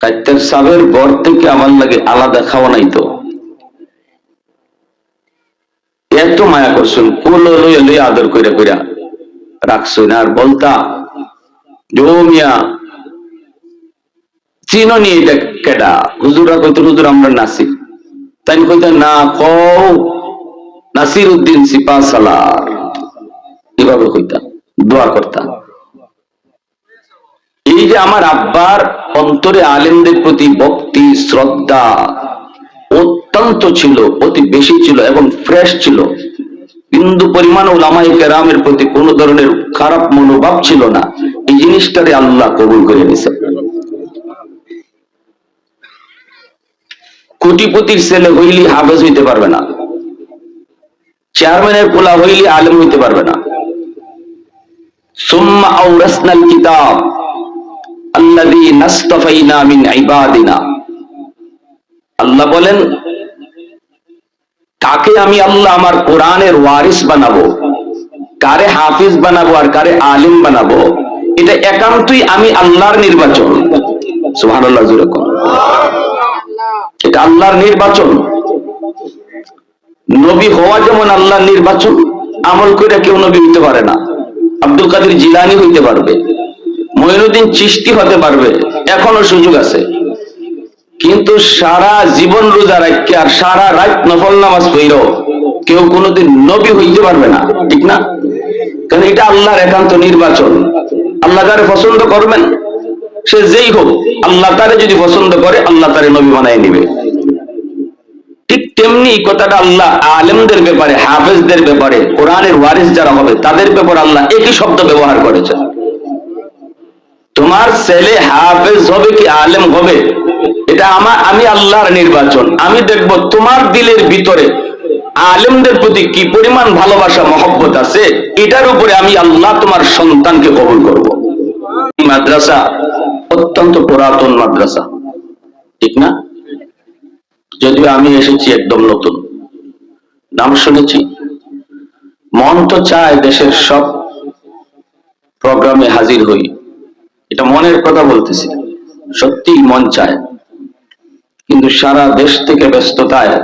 কাইতের সাবের বর থেকে আমার লাগে আলাদা খাওয়া নাই তো। এত মায়া করছেন, কোলো আদর কইরা কইরা। রাখছো না আর বলতা যে ও চিনো নি এটা কেডা? হুজুরা কইতো হুজুর, আমরা নাসি তাই কইতে না, কও নাসির উদ্দিন সিপা সালার। এভাবে কইতাম, দোয়া করতাম। এই যে আমার আব্বার অন্তরে আলেমদের প্রতি ভক্তি, শ্রদ্ধা অত্যন্ত ছিল, অতি বেশি ছিল এবং ফ্রেশ ছিল। বিন্দু পরিমাণ ওলামাই কেরামের প্রতি কোন ধরনের খারাপ মনোভাব ছিল না। এই জিনিসটারে আল্লাহ কবুল করে নিছে। কোটিপতির ছেলে হইলি হাফেজ হইতে পারবে না। চেয়ারম্যানের পোলা হইলি আলেম হইতে পারবে না। সুম্মা আওরাসনাল কিতাব। আল্লাহ বলেন তাকে আমি আল্লাহ আমার কোরআনের ওয়ারিস বানাবো? কারে হাফিজ বানাবো আর কারে আলিম বানাবো? এটা একান্তই আমি আল্লাহর নির্বাচন। সুবহানাল্লাহ এটা আল্লাহর নির্বাচন। নবী হওয়া যেমন আল্লাহর নির্বাচন, আমল করে কেউ নবী হইতে পারে না। আব্দুল কাদের জিলানি হইতে পারবে। মঈনুদ্দিন চিস্তি হতে পারবে এখনও সুযোগ আছে। কিন্তু সারা জীবন রোজা রাখকে আর সারা রাত নফল নামাজ পড়ল কেউ কোনোদিন নবী হইতে পারবে না, ঠিক না? কারণ এটা আল্লাহর একান্ত নির্বাচন। আল্লাহ তারে পছন্দ করবেন, সে যেই হোক, আল্লাহ তারে যদি পছন্দ করে, আল্লাহ তারে নবী বানায় নিবে। ঠিক তেমনি কথাটা আল্লাহ আলেমদের ব্যাপারে, হাফেজদের ব্যাপারে, কোরআনের ওয়ারিস যারা হবে, তাদের ব্যাপারে আল্লাহ একই শব্দ ব্যবহার করেছেন। তোমার ছেলে হাফেজ হবে কি আলেম হবে? এটা আমার, আমি আল্লাহর নির্বাচন। আমি দেখব তোমার দিলের ভিতরে আলেমদের প্রতি কি পরিমাণ ভালোবাসা, মহব্বত আছে? এটার উপরে আমি আল্লাহ তোমার সন্তানকে কবুল করব। মাদ্রাসা অত্যন্ত পুরাতন মাদ্রাসা। ঠিক না? যদিও আমি এসেছি একদম নতুন। নাম শুনেছি। মন তো চায় দেশের সব প্রোগ্রামে হাজির হই। এটা মনের কথা বলতেছি। সত্যি মন চায়। কিন্তু সারা দেশ থেকে ব্যস্ততায়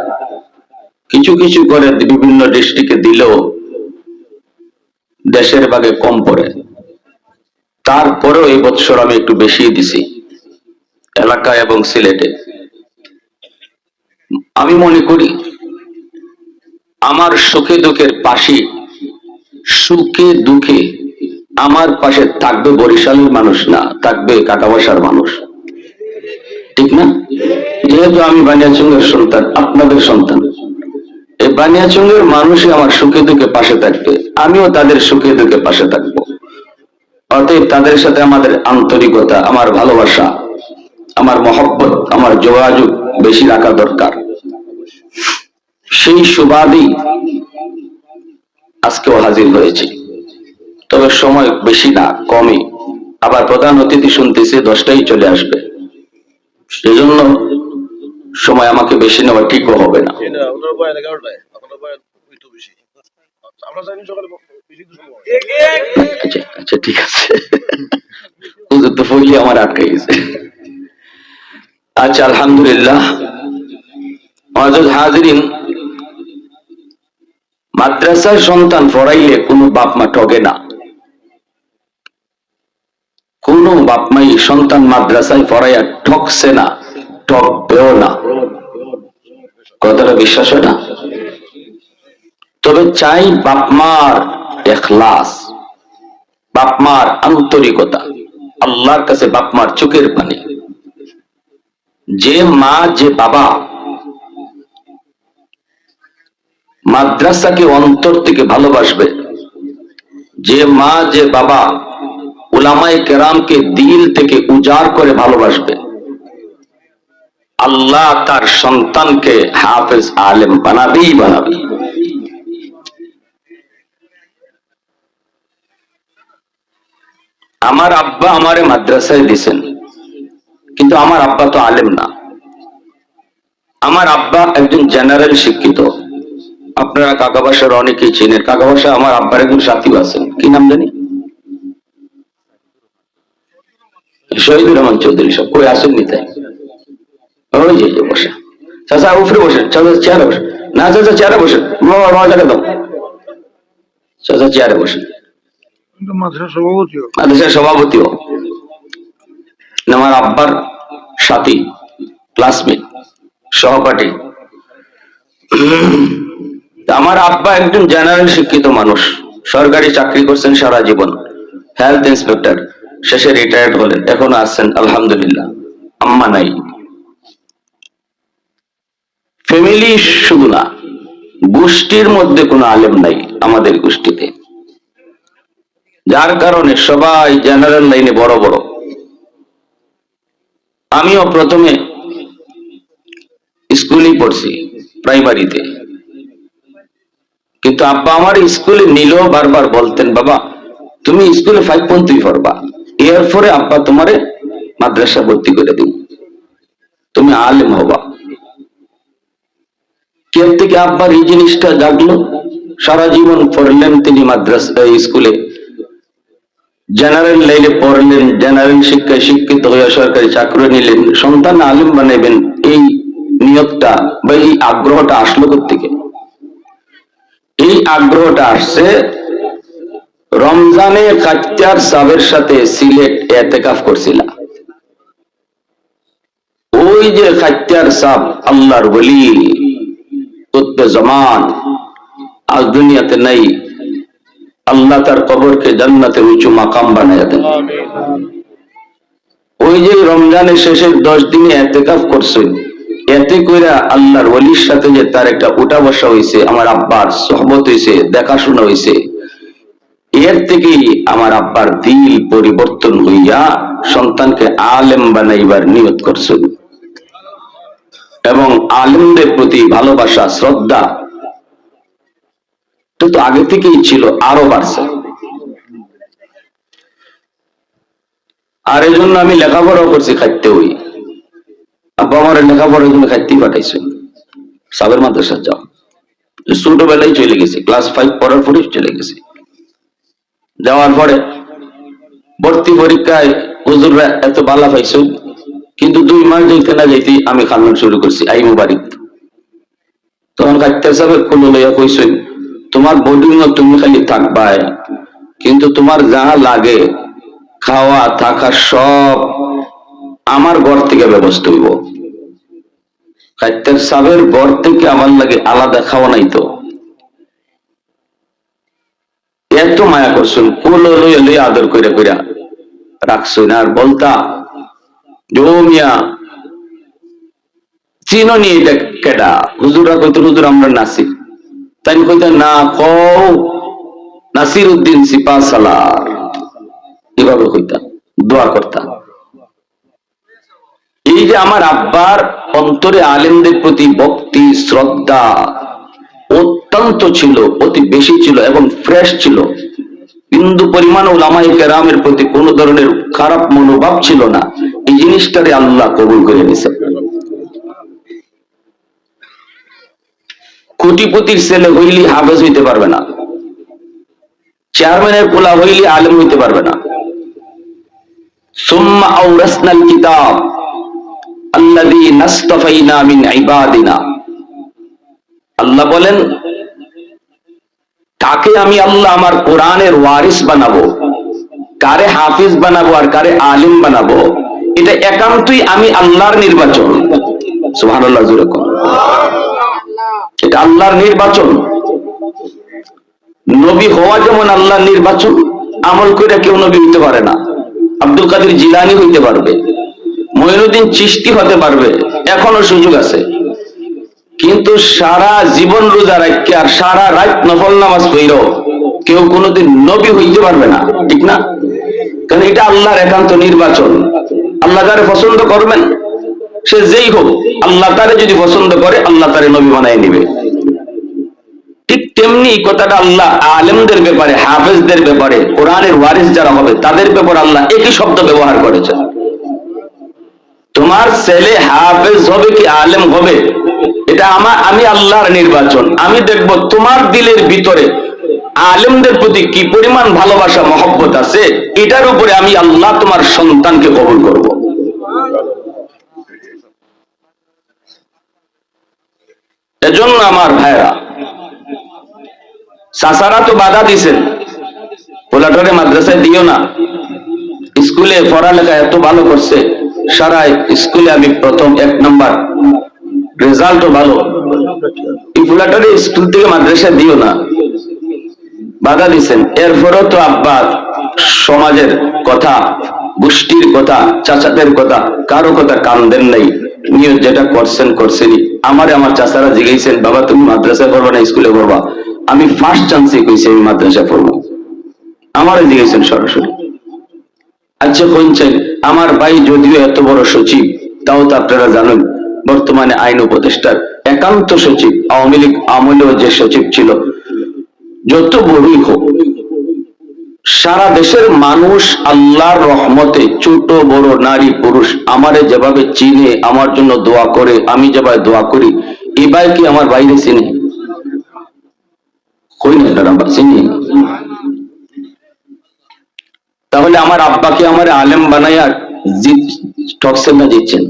কিছু কিছু করে বিভিন্ন ডিস্ট্রিক্টে দিলেও দেশের ভাগে কম পড়ে। তারপরেও এই বছর আমি একটু বেশি দিছি, এলাকা এবং সিলেটে। আমি মনে করি, আমার সুখে দুঃখের পাশে সুখে দুঃখে আমার পাশে থাকবে বরিশালের মানুষ না, থাকবে কাটাবাসার মানুষ। ঠিক না? যেহেতু আমি বানিয়াচুঙ্গের সন্তান, আপনাদের সন্তান। এই বানিয়াচুঙ্গের মানুষই আমার সুখে দুঃখে পাশে থাকবে, আমিও তাদের সুখে দুঃখে পাশে থাকব। অতএব তাদের সাথে আমাদের আন্তরিকতা, আমার ভালোবাসা, আমার মহব্বত, আমার যোগাযোগ বেশি রাখা দরকার। সেই সুবাদেই আজকেও হাজির হয়েছে। তবে সময় বেশি না কমই। আবার প্রধান অতিথি শুনতেছে দশটাই চলে আসবে। সেজন্য সময় আমাকে বেশি নেওয়া ঠিকও হবে না। আচ্ছা আচ্ছা ঠিক আছে। তো আমার আটকে গেছে। আচ্ছা আলহামদুলিল্লাহ। হাজিরিন মাদ্রাসার সন্তান পড়াইলে কোনো বাপ মা ঠকে না। কোন বাপমাই সন্তান মাদ্রাসায় পড়াইয়া ঠকছে না, ঠকবেও না। কথাটা বিশ্বাস হয় না? তবে চাই বাপমার এখলাস, বাপমার আন্তরিকতা, আল্লাহর কাছে বাপমার চোখের পানি। যে মা, যে বাবা মাদ্রাসাকে অন্তর থেকে ভালোবাসবে, যে মা, যে বাবা উলামাই কেরামকে দিল থেকে উজাড় করে ভালোবাসবে। আল্লাহ তার সন্তানকে হাফেজ আলেম বানাবেই বানাবে। আমার আব্বা আমারে মাদ্রাসায় দিছেন, কিন্তু আমার আব্বা তো আলেম না। আমার আব্বা একজন জেনারেল শিক্ষিত। আপনারা কাকা বাসার অনেকেই চেনেন। কাকা বাসা আমার আব্বার একজন সাথীও আছেন। কি নাম জানি? শহীদুর রহমান চৌধুরী সব কই আসেননি তাই? ওই যে যে বসে। চাচা উপরে বসে চাচা চেয়ারে না চাচা চেয়ারে বসে বাবা বাবা টাকা দাও। চাচা চেয়ারে সভাপতিও। আমার আব্বার সাথী ক্লাসমেট সহপাঠী। আমার আব্বা একজন জেনারেল শিক্ষিত মানুষ। সরকারি চাকরি করছেন সারা জীবন। হেলথ ইন্সপেক্টর শেষে রিটায়ার্ড হলেন। এখনও আছেন, আলহামদুলিল্লাহ। আম্মা নাই। ফ্যামিলি শুধু না, গোষ্ঠীর মধ্যে কোনো আলেম নাই আমাদের গোষ্ঠীতে। যার কারণে সবাই জেনারেল লাইনে বড় বড়। আমিও প্রথমে স্কুলেই পড়ছি প্রাইমারিতে কিন্তু আব্বা আমার স্কুলে নিলেও বারবার বলতেন, বাবা, তুমি স্কুলে ফাইভ পর্যন্তই পড়বা। এর পরে আব্বা তোমারে মাদ্রাসা ভর্তি করে দিব। তুমি আলেম হবা। কে থেকে আব্বার এই জিনিসটা জাগলো? সারা জীবন পড়লেন তিনি মাদ্রাসা স্কুলে। জেনারেল লাইনে পড়লেন জেনারেল শিক্ষায় শিক্ষিত হয়ে সরকারি চাকরি নিলেন, সন্তান আলিম বানাবেন এই নিয়োগটা বা এই আগ্রহটা আসলো থেকে এই আগ্রহটা আসছে রমজানে কাচ্চার সাবের সাথে সিলেট এতেকাফ করছিলাম ওই যে খাচ্চার সাপ আল্লাহর বলি কুতবে জমান আজ দুনিয়াতে নাই। আল্লাহ তার কবরকে জান্নাতে উঁচু মাকাম বানায় দেন। ওই যে রমজানের শেষের দশ দিনে এতেকাফ করছেন এতে কইরা আল্লাহর ওলির সাথে যে তার একটা উঠা বসা হয়েছে আমার আব্বার সহমত হয়েছে দেখাশোনা হয়েছে এর থেকেই আমার আব্বার দিল পরিবর্তন হইয়া সন্তানকে আলেম বানাইবার নিয়ত করছেন এবং আলেমদের প্রতি ভালোবাসা, শ্রদ্ধা তো আগে থেকেই ছিল, আরও বাড়ছে। আর এই জন্য আমি লেখাপড়াও করছি, খাইতে হই। আব্বা আমার লেখাপড়ার জন্য খাইতেই পাঠাইছে। সাবের মাদ্রাসা যাও ছোটবেলায় চলে গেছে, ক্লাস ফাইভ পড়ার পরে চলে গেছে। যাওয়ার পরে ভর্তি পরীক্ষায় হুজুররা এত বালা পাইছো, কিন্তু দুই মাস যাইতে না যাইতে আমি খান্নান শুরু করছি, আই মুবারিক। তখন কাটতে সাহেব খুলে লইয়া কইছেন, তোমার বোর্ডিং তুমি খালি থাকবাই, কিন্তু তোমার যা লাগে খাওয়া, থাকা সব আমার ঘর থেকে ব্যবস্থা হইব। কাইতের সাবের ঘর থেকে আমার লাগে আলাদা খাওয়া নাই তো। এত মায়া করছেন, কোলো লইয়া লইয়া আদর কইরা কইরা। রাখছেন আর বলতা জমিয়া চিননি এটা কেডা? হুজুরা কইতো হুজুর, আমরা নাসি তাই কইতেন, না, কও নাসির উদ্দিন সিপা সালার। এভাবে কইতাম, দোয়া করতাম। এই যে আমার আব্বার অন্তরে আলেমদের প্রতি ভক্তি, শ্রদ্ধা অত্যন্ত ছিল, অতি বেশি ছিল এবং ফ্রেশ ছিল। বিন্দু পরিমাণ ওলামাই কেরামের প্রতি কোনো ধরনের খারাপ মনোভাব ছিল না। এই জিনিসটারে আল্লাহ কবুল করে নিছে কোটিপতির ছেলে হইলি হাফেজ হইতে পারবে না। চেয়ারম্যানের পোলা হইলি আলেম হইতে পারবে না। আল্লাহ বলেন তাকে আমি আল্লাহ আমার কোরআনের ওয়ারিস বানাবো, কারে হাফিজ বানাবো আর কারে আলিম বানাবো, এটা একান্তই আমি আল্লাহর নির্বাচন। জোরে কোন। এটা আল্লাহর নির্বাচন। নবী হওয়া যেমন আল্লাহর নির্বাচন, আমল করে কেউ নবী হইতে পারে না। আব্দুল কাদের জিলানি হইতে পারবে মঈনুদ্দিন চিস্তি হতে পারবে, এখনও সুযোগ আছে। কিন্তু সারা জীবন রোজা রাখকে আর সারা রাত নফল নামাজ পড়ল কেউ কোনোদিন নবী হইতে পারবে না, ঠিক না? কারণ এটা আল্লাহর একান্ত নির্বাচন। আল্লাহ তারে পছন্দ করবেন, সে যেই হোক, আল্লাহ তারে যদি পছন্দ করে, আল্লাহ তারে নবী বানায় নিবে। ঠিক তেমনি কথাটা আল্লাহ আলেমদের ব্যাপারে, হাফেজদের ব্যাপারে, কোরআনের ওয়ারিস যারা হবে, তাদের ব্যাপারে আল্লাহ একই শব্দ ব্যবহার করেছেন। তোমার ছেলে হাফেজ হবে কি আলেম হবে? এটা আমার, আমি আল্লাহর নির্বাচন। আমি দেখব তোমার দিলের ভিতরে আলেমদের প্রতি কি পরিমাণ ভালোবাসা, মহব্বত আছে, এটার উপরে আমি আল্লাহ তোমার সন্তানকে কবুল করব। এজন্য আমার ভাইরা সাসারা তো বাধা দিছেন। পোলাটরে মাদ্রাসায় দিও না। স্কুলে পড়ালেখা এত ভালো করছে সারা স্কুলে আমি প্রথম এক নাম্বার। রেজাল্টও ভালো। এই স্কুল থেকে মাদ্রাসায় দিও না। বাধা দিছেন। এরপরও তো আব্বা সমাজের কথা, গোষ্ঠীর কথা, চাচাদের কথা, কারও কথা কান দেন নাই। নিয়ত যেটা করছেন, করছেনই। আমারে আমার চাচারা জিজ্ঞেসেন বাবা, তুমি মাদ্রাসায় পড়বা না, স্কুলে পড়বা? আমি ফার্স্ট চান্সে কইছি আমি মাদ্রাসায় পড়ব। আমারে জিজ্ঞেসেন সরাসরি। আচ্ছা কোনছেন আমার ভাই যদিও এত বড় সচিব, তাও তো আপনারা জানেন বর্তমানে আইন উপদেষ্টার একান্ত সচিব, আওয়ামী লীগ আমলেও যে সচিব ছিল, যত বড়ই হোক, সারা দেশের মানুষ আল্লাহর রহমতে ছোট, বড়, নারী, পুরুষ আমারে যেভাবে চিনে, আমার জন্য দোয়া করে, আমি যেভাবে দোয়া করি, এবার কি আমার বাইরে চিনে? চিনি? তাহলে আমার আব্বাকে আমার আলেম বানাইয়া টকসেল না দিচ্ছেন।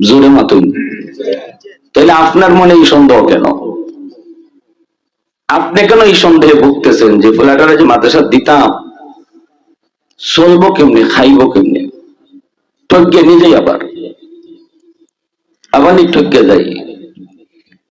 জোরে মাতুন তাহলে আপনার মনে এই সন্দেহ কেন? আপনি কেন এই সন্দেহে ভুগতেছেন যে ফোলাটারে যে মাদ্রাসা দিতাম? চলবো কেমনে, খাইবো কেমনে? ঠকিয়ে নিজেই আবার। আবার ঠকে যাই।